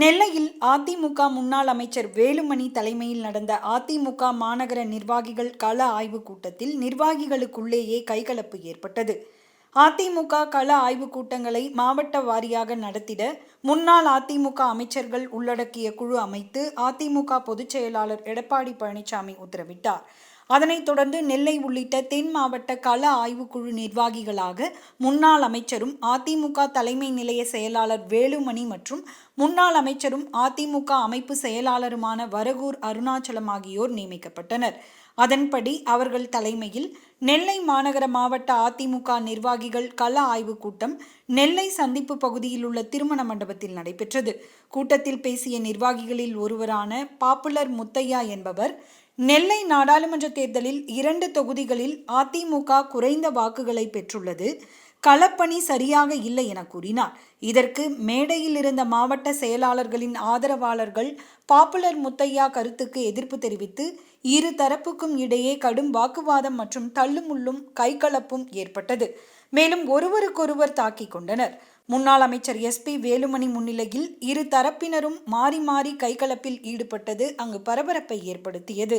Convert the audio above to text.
நெல்லையில் அதிமுக முன்னாள் அமைச்சர் வேலுமணி தலைமையில் நடந்த அதிமுக மாநகர நிர்வாகிகள் கள ஆய்வுக் கூட்டத்தில் நிர்வாகிகளுக்குள்ளேயே கைகலப்பு ஏற்பட்டது. அதிமுக கள ஆய்வுக் கூட்டங்களை மாவட்ட வாரியாக நடத்திட முன்னாள் அதிமுக அமைச்சர்கள் உள்ளடக்கிய குழு அமைத்து அதிமுக பொதுச் செயலாளர் எடப்பாடி பழனிசாமி உத்தரவிட்டார். அதனைத் தொடர்ந்து நெல்லை உள்ளிட்ட தென் மாவட்ட கள ஆய்வுக்குழு நிர்வாகிகளாக முன்னாள் அமைச்சரும் அதிமுக தலைமை நிலைய செயலாளர் வேலுமணி மற்றும் முன்னாள் அமைச்சரும் அதிமுக அமைப்பு செயலாளருமான வரகூர் அருணாச்சலம் ஆகியோர் நியமிக்கப்பட்டனர். அதன்படி அவர்கள் தலைமையில் நெல்லை மாநகர மாவட்ட அதிமுக நிர்வாகிகள் கள ஆய்வுக் கூட்டம் நெல்லை சந்திப்பு பகுதியில் உள்ள திருமண மண்டபத்தில் நடைபெற்றது. கூட்டத்தில் பேசிய நிர்வாகிகளில் ஒருவரான பாப்புலர் முத்தையா என்பவர் நெல்லை நாடாளுமன்ற தேர்தலில் இரண்டு தொகுதிகளில் அதிமுக குறைந்த வாக்குகளை பெற்றுள்ளது. களப்பணி சரியாக இல்லை என கூறினார். இதற்கு மேடையில் இருந்த மாவட்ட செயலாளர்களின் ஆதரவாளர்கள் பாப்புலர் முத்தையா கருத்துக்கு எதிர்ப்பு தெரிவித்து இரு தரப்புக்கும் இடையே கடும் வாக்குவாதம் மற்றும் தள்ளுமுள்ளும் கைகலப்பும் ஏற்பட்டது. மேலும் ஒருவருக்கொருவர் தாக்கிக் கொண்டனர். முன்னாள் அமைச்சர் எஸ்பி வேலுமணி முன்னிலையில் இரு தரப்பினரும் மாறி மாறி கைகலப்பில் ஈடுபட்டது அங்கு பரபரப்பை ஏற்படுத்தியது.